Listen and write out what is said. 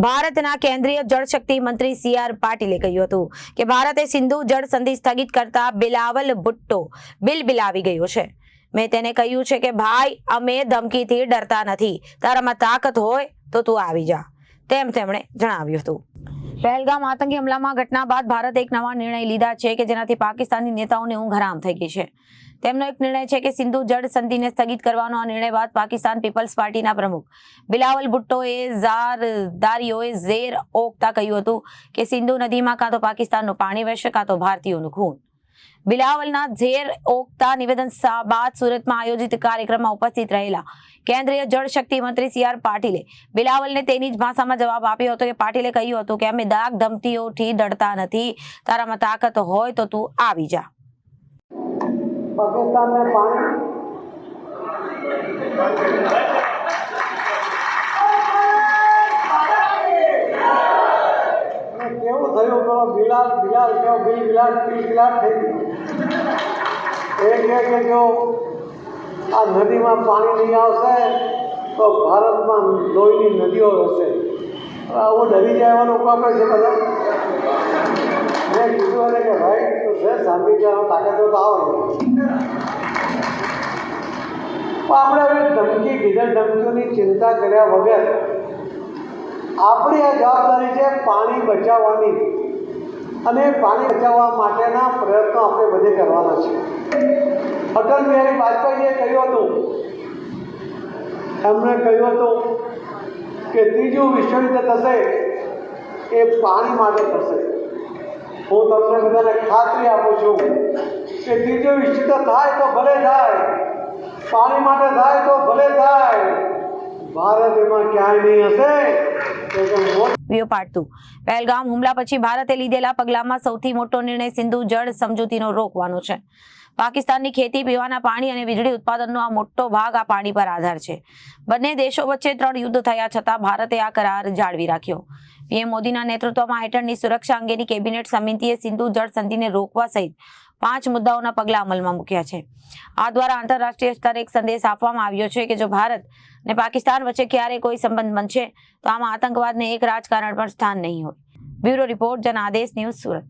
ભારતના કેન્દ્રીય જળશક્તિ મંત્રી સી આર પાટીલે કહ્યું હતું કે ભારતે સિંધુ જળ સંધિ સ્થગિત કરતા બિલાવલ ભુટ્ટો બિલ બિલાવી ગયો છે. મેં તેને કહ્યું છે કે, ભાઈ, અમે ધમકીથી ડરતા નથી. તારામાં તાકાત હોય તો તું આવી જા. તેમ તેમણે જણાવ્યું હતું. પહેલગામ આતંકી હુમલામાં ઘટના બાદ ભારતે એક નવા નિર્ણય લીધા છે કે જેનાથી પાકિસ્તાની નેતાઓને ઊંઘ હરામ થઈ ગઈ છે. તેમનો એક નિર્ણય છે કે સિંધુ જળ સંધિને સ્થગિત કરવાનો આ નિર્ણય બાદ પાકિસ્તાન પીપલ્સ પાર્ટીના પ્રમુખ બિલાવલ ભુટ્ટોએ ઝારદારીઓએ ઝેર ઓકતા કહ્યું હતું કે સિંધુ નદીમાં કાં તો પાકિસ્તાનનું પાણી વહેશે, કાં તો ભારતીયોનું ખૂન. બિલાવલના ઝેર ઓકતા નિવેદન બાદ સુરતમાં આયોજિત કાર્યક્રમમાં ઉપસ્થિત રહેલા કેન્દ્રીય જળશક્તિ મંત્રી સી આર પાટીલે બિલાવલને તેની જ ભાષામાં જવાબ આપ્યો હતો કે પાટીલે કહ્યું હતું કે અમે દાગ ધમતીઓથી ડરતા નથી, તારામાં તાકાત હોય તો તું આવી જા. પાકિસ્તાનને પાણી. અને કેવું થયું પેલો બિલાલ બિલાલ કેવો, બિલ, બિલાલ બિલ, બિલાલ થઈ ગયું. એ કહે કે જો આ નદીમાં પાણી નહીં આવશે તો ભારતમાં લોહીની નદીઓ હશે આવું ડરી જવાનું કામે છે બધા? મેં કીધું એને કે ભાઈ, તું છે, શાંતિ જવાનો તાકાત તો આવો. આપણે હવે ધમકી, બીજા ધમકીઓની ચિંતા કર્યા વગર આપણી આ જવાબદારી છે પાણી બચાવવાની અને પાણી બચાવવા માટેના પ્રયત્નો આપણે બધે કરવાના છે. અટલ બિહારી વાજપેયીએ કહ્યું હતું, એમણે કહ્યું હતું કે ત્રીજું વિશ્વયુદ્ધ થશે એ પાણી માટે થશે. હું તમને બધાને ખાતરી આપું છું કે ત્રીજું વિશ્વયુદ્ધ થાય તો ભલે થાય પાણી માટે થાય તો ભલે થાય પાકિસ્તાનની ખેતી, પીવાના પાણી અને વીજળી ઉત્પાદનનો આ મોટો ભાગ આ પાણી પર આધાર છે. બંને દેશો વચ્ચે ત્રણ યુદ્ધ થયા છતાં ભારતે આ કરાર જાળવી રાખ્યો. પીએમ મોદીના નેતૃત્વમાં હેઠળની સુરક્ષા અંગેની કેબિનેટ સમિતિએ સિંધુ જળ સંધિને રોકવા સહિત પાંચ મુદ્દાઓના પગલા અમલમાં મૂક્યા છે. આ દ્વારા આંતરરાષ્ટ્રીય સ્તરે એક સંદેશ આપવામાં આવ્યો છે કે જો ભારત અને પાકિસ્તાન વચ્ચે ક્યારે કોઈ સંબંધ બનશે તો આમાં આતંકવાદને એક રાજકારણ પણ સ્થાન નહીં હોય. Bureau report Janadesh news Surat.